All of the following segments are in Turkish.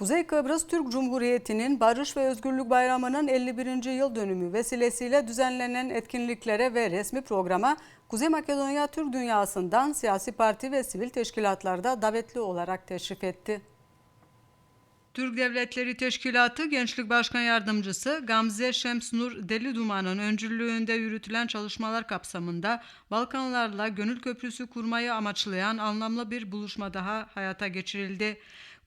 Kuzey Kıbrıs Türk Cumhuriyeti'nin Barış ve Özgürlük Bayramı'nın 51. yıl dönümü vesilesiyle düzenlenen etkinliklere ve resmi programa Kuzey Makedonya Türk dünyasından siyasi parti ve sivil teşkilatlarda davetli olarak teşrif etti. Türk Devletleri Teşkilatı Gençlik Başkan Yardımcısı Gamze Şemsnur Deli Duman'ın öncülüğünde yürütülen çalışmalar kapsamında Balkanlarla Gönül Köprüsü kurmayı amaçlayan anlamlı bir buluşma daha hayata geçirildi.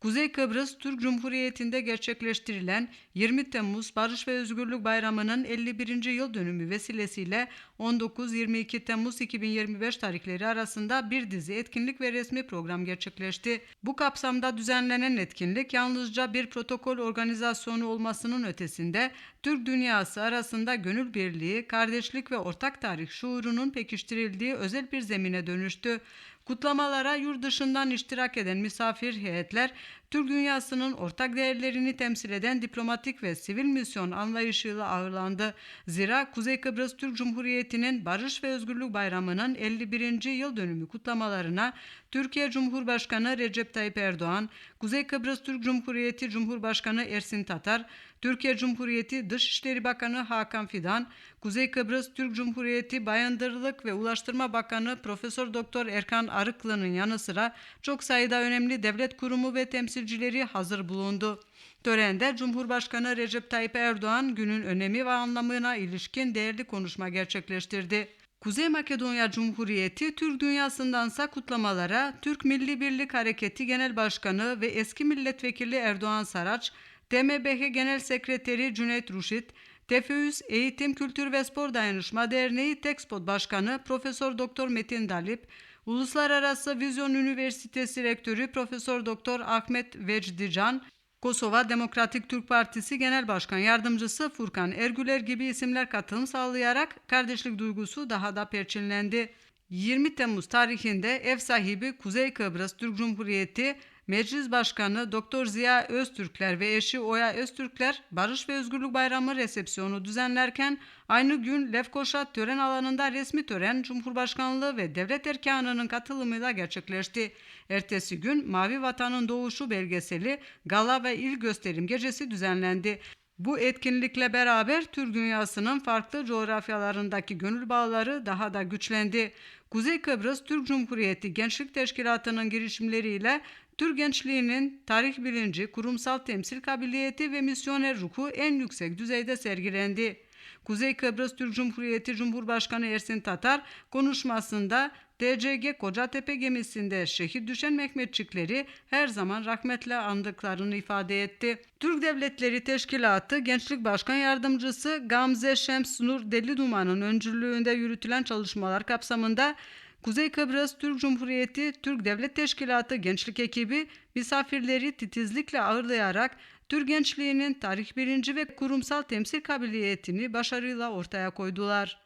Kuzey Kıbrıs Türk Cumhuriyeti'nde gerçekleştirilen 20 Temmuz Barış ve Özgürlük Bayramı'nın 51. yıl dönümü vesilesiyle 19-22 Temmuz 2025 tarihleri arasında bir dizi etkinlik ve resmi program gerçekleşti. Bu kapsamda düzenlenen etkinlik yalnızca bir protokol organizasyonu olmasının ötesinde Türk dünyası arasında gönül birliği, kardeşlik ve ortak tarih şuurunun pekiştirildiği özel bir zemine dönüştü. Kutlamalara yurt dışından iştirak eden misafir heyetler, Türk dünyasının ortak değerlerini temsil eden diplomatik ve sivil misyon anlayışıyla ağırlandı. Zira Kuzey Kıbrıs Türk Cumhuriyeti'nin Barış ve Özgürlük Bayramı'nın 51. yıl dönümü kutlamalarına Türkiye Cumhurbaşkanı Recep Tayyip Erdoğan, Kuzey Kıbrıs Türk Cumhuriyeti Cumhurbaşkanı Ersin Tatar, Türkiye Cumhuriyeti Dışişleri Bakanı Hakan Fidan, Kuzey Kıbrıs Türk Cumhuriyeti Bayındırlık ve Ulaştırma Bakanı Profesör Doktor Erkan Arıklı'nın yanı sıra çok sayıda önemli devlet kurumu ve temsilcileri hazır bulundu. Törende Cumhurbaşkanı Recep Tayyip Erdoğan günün önemi ve anlamına ilişkin değerli konuşma gerçekleştirdi. Kuzey Makedonya Cumhuriyeti Türk dünyasındansa kutlamalara Türk Milli Birlik Hareketi Genel Başkanı ve eski milletvekili Erdoğan Saraç, DMBH Genel Sekreteri Cüneyt Ruşit, Tefeüs Eğitim Kültür ve Spor Dayanışma Derneği Tekspot Başkanı Profesör Doktor Metin Dalip, Uluslararası Vizyon Üniversitesi Rektörü Profesör Doktor Ahmet Vecdican, Kosova Demokratik Türk Partisi Genel Başkan Yardımcısı Furkan Ergüler gibi isimler katılım sağlayarak kardeşlik duygusu daha da perçinlendi. 20 Temmuz tarihinde ev sahibi Kuzey Kıbrıs Türk Cumhuriyeti Meclis Başkanı Doktor Ziya Öztürkler ve eşi Oya Öztürkler Barış ve Özgürlük Bayramı resepsiyonu düzenlerken aynı gün Lefkoşa tören alanında resmi tören Cumhurbaşkanlığı ve devlet erkanının katılımıyla gerçekleşti. Ertesi gün Mavi Vatan'ın doğuşu belgeseli gala ve il gösterim gecesi düzenlendi. Bu etkinlikle beraber Türk dünyasının farklı coğrafyalarındaki gönül bağları daha da güçlendi. Kuzey Kıbrıs Türk Cumhuriyeti Gençlik Teşkilatı'nın girişimleriyle Türk gençliğinin tarih bilinci, kurumsal temsil kabiliyeti ve misyoner ruhu en yüksek düzeyde sergilendi. Kuzey Kıbrıs Türk Cumhuriyeti Cumhurbaşkanı Ersin Tatar konuşmasında DCG Kocatepe gemisinde şehit düşen Mehmetçikleri her zaman rahmetle andıklarını ifade etti. Türk Devletleri Teşkilatı Gençlik Başkan Yardımcısı Gamze Şems Nur Deli Duman'ın öncülüğünde yürütülen çalışmalar kapsamında Kuzey Kıbrıs Türk Cumhuriyeti Türk Devlet Teşkilatı Gençlik Ekibi misafirleri titizlikle ağırlayarak Türk gençliğinin tarih bilinci ve kurumsal temsil kabiliyetini başarıyla ortaya koydular.